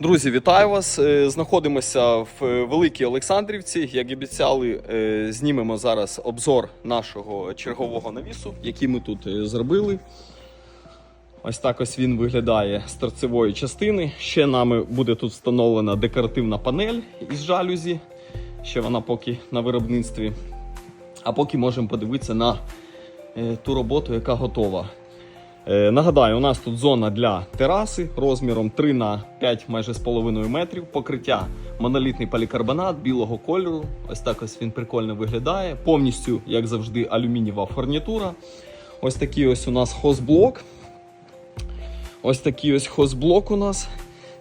Друзі, вітаю вас! Е, Знаходимося в е, Великій Олександрівці. Як і обіцяли, е, знімемо зараз обзор нашого чергового навісу, який ми тут зробили. Ось так ось він виглядає з торцевої частини. Ще нами буде тут встановлена декоративна панель із жалюзі. Ще вона поки на виробництві. А поки можемо подивитися на ту роботу, яка готова. Е, Нагадаю, у нас тут зона для тераси розміром 3 на 5 майже з половиною метрів. Покриття монолітний полікарбонат білого кольору. Ось так ось він прикольно виглядає. Повністю, як завжди, алюмінієва фурнітура. Ось такий ось у нас хозблок. Ось такий ось хозблок у нас.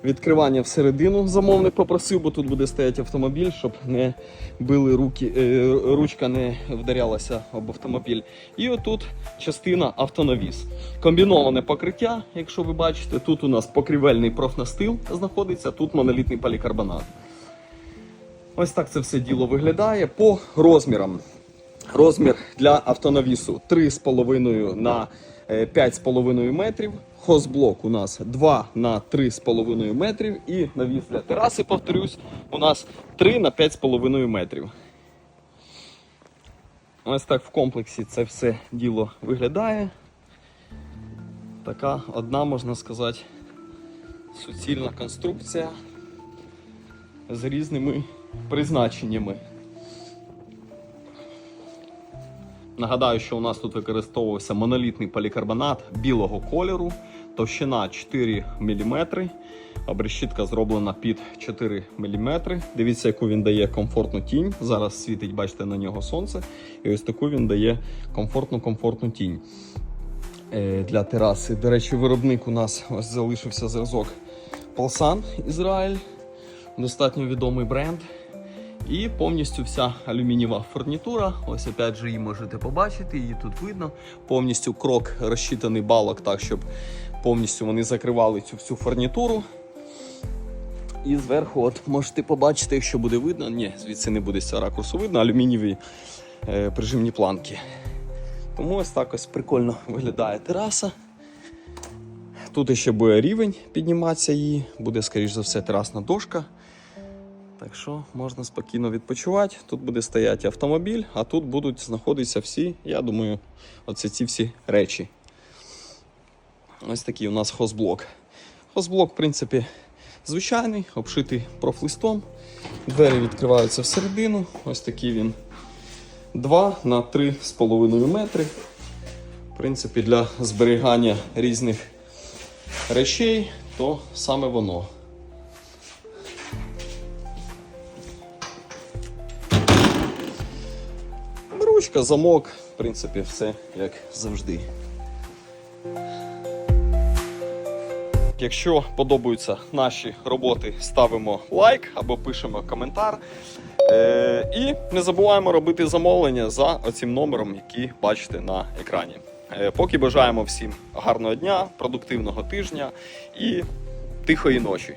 Відкривання всередину замовник попросив, бо тут буде стояти автомобіль, щоб не били руки, е, ручка не вдарялася об автомобіль. І отут частина автонавіс. Комбіноване покриття, якщо ви бачите, тут у нас покрівельний профнастил знаходиться, тут монолітний полікарбонат. Ось так це все діло виглядає по розмірам. Розмір для автонавісу 3,5 на е, 5,5 метрів. Хозблок у нас 2 на 3,5 метрів. І навіс для тераси, повторюсь, у нас 3 на 5,5 метрів. Ось так в комплексі це все діло виглядає. Така одна, можна сказати, суцільна конструкція з різними призначеннями. Нагадаю, що у нас тут використовувався монолітний полікарбонат білого кольору, товщина 4 мм. Обрешітка зроблена під 4 мм. Дивіться, яку він дає комфортну тінь. Зараз світить, бачите, на нього сонце. І ось таку він дає комфортну комфортну тінь е, для тераси. До речі, виробник у нас ось залишився зразок Полсан Ізраїль. Достатньо відомий бренд. І повністю вся алюмінієва фурнітура. Ось опять же її можете побачити, її тут видно. Повністю крок розчитаний балок, так щоб повністю вони закривали цю всю фурнітуру. І зверху, от можете побачити, якщо буде видно, ні, звідси не буде цього ракурсу видно, алюмінієві е, прижимні планки. Тому ось так ось прикольно виглядає тераса. Тут ще буде рівень підніматися її, буде, скоріш за все, терасна дошка. Так що можна спокійно відпочивати. Тут буде стояти автомобіль, а тут будуть знаходитися всі, я думаю, оце ці всі речі. Ось такий у нас хозблок. Хозблок, в принципі, звичайний, обшитий профлистом. Двері відкриваються всередину. Ось такий він 2 на 3,5 метри. В принципі, для зберігання різних речей, то саме воно. Ручка, замок, в принципі, все як завжди. Якщо подобаються наші роботи, ставимо лайк або пишемо коментар. Е, і не забуваємо робити замовлення за оцим номером, який бачите на екрані. Е, поки бажаємо всім гарного дня, продуктивного тижня і тихої ночі.